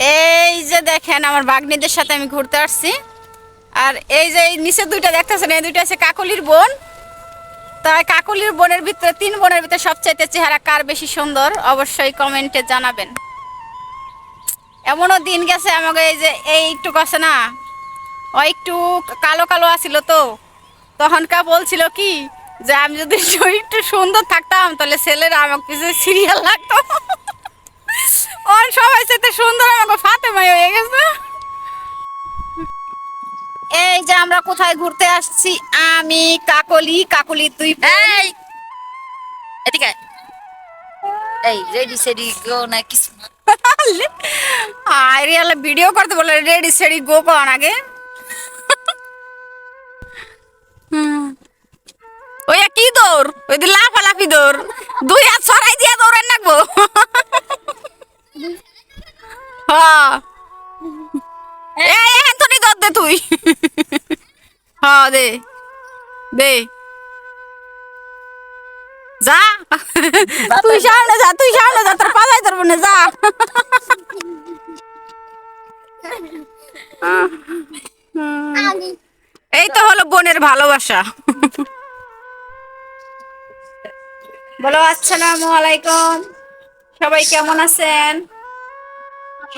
এই যে দেখেন আমার বাগনিদের সাথে আমি ঘুরতে আসছি। আর এই যে এই নিচে দুইটা দেখতেছেন, এই দুইটা আছে কাকলির বোন। তাই কাকলির বোনের ভিতরে, তিন বোনের ভিতরে সবচাইতে চেহারা কার বেশি সুন্দর, অবশ্যই কমেন্টে জানাবেন। এমনও দিন গেছে আমাকে এই যে এইটুকু আছে না, ও একটু কালো কালো আছিল তো। তখনকার বলছিল কি, যে আমি যদি একটু সুন্দর থাকতাম, তাহলে ছেলেরা আমাকে সিরিয়াল লাগতো। ওর সবাই সাথে সুন্দর আমাকে ফাতেমাই হয়ে গেছে। এই যে আমরা কোথায় ঘুরতে আসছি? আমি কাকলি কাকলি তুই এই! এদিকে এই রেডি সেডি গো না কিছু। আরে আল্লাহ ভিডিও করতে বলে রেডি সেডি গো কন আগে। ওই কি দৌড়? ওই লাফালাফি দৌড়। দুই হাত ছড়াই দিয়া দৌড়ান নাকবো হ্যাঁ। এই দৌড় দে তুই। হ্যাঁ দে। দে। যা। তুই যা তুই যা, তোর পালাই না, যা। এই তো হলো বোনের ভালোবাসা। বলো, আসসালামু আলাইকুম। সবাই কেমন আছেন?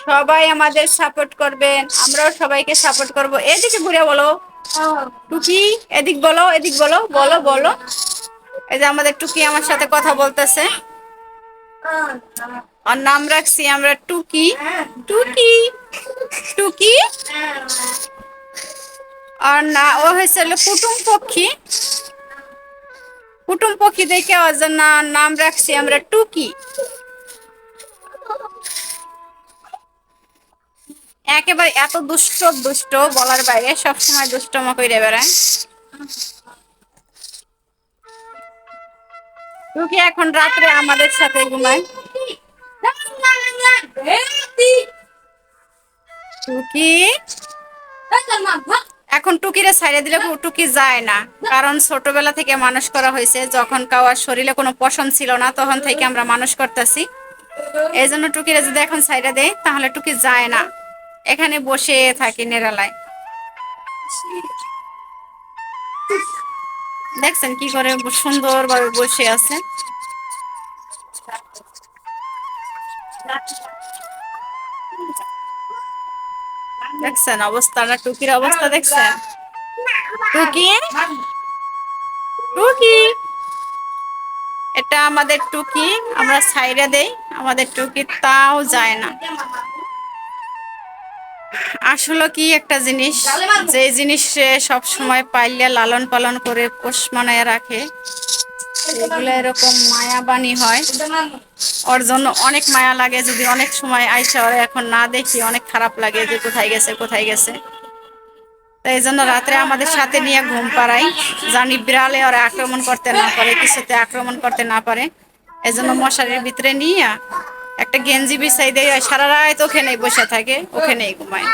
সবাই আমাদের সাপোর্ট করবেন, আমরাও সবাইকে সাপোর্ট করব। এদিকে ঘুরে বলো। টুকি, এদিক বলো এদিক বলো বলো বলো। এই যে আমাদের টুকি আমার সাথে কথা বলতেছে। আর নাম রাখছি আমরা টুকি। টুকি টুকি। আর না, ও হয়েছে কুটুম পক্ষী। কুটুম পক্ষী দেখে ওর নাম রাখছি আমরা টুকি। একেবারে এত দুষ্ট দুষ্ট বলার বাইরে সবসময় দুষ্টমা করে বেড়ায়। টুকি এখন রাত্রে আমাদের সাথে ঘুমায়। টুকি এখন টুকিরে ছাইড়ে দিলে টুকি যায় না। কারণ ছোটবেলা থেকে মানুষ করা হয়েছে, যখন কাওয়ার শরীরে কোনো পশম ছিল না, তখন থেকে আমরা মানুষ করতেছি। এই জন্য টুকিরে যদি এখন সাইডে দেয়, তাহলে টুকি যায় না। এখানে বসে থাকি নেরালায়। দেখছেন কি করে সুন্দরভাবে বসে আছে দেখছেন অবস্থাটা, টুকির অবস্থা দেখছেন? টুকি? টুকি? এটা আমাদের টুকি, আমরা সাইডে দেই, আমাদের টুকি তাও যায় না। আসলে কি একটা জিনিস, যে জিনিস সব সময় পাইলে লালন পালন করে পোষ মানায় রাখে, এগুলো এরকম মায়াবানি হয়। ওর জন্য অনেক মায়া লাগে, যদি অনেক সময় আইসা ওরা এখন না দেখি, অনেক খারাপ লাগে যে কোথায় গেছে কোথায় গেছে। তো এই জন্য রাত্রে আমাদের সাথে নিয়ে ঘুম পাড়াই জানি বিড়ালে ওরা আক্রমণ করতে না পারে, কিছুতে আক্রমণ করতে না পারে। এই জন্য মশারির ভিতরে নিয়ে একটা গেঞ্জি বিছাই দেয় সারা রাত ওখানেই বসে থাকে ওখানেই ঘুমায়।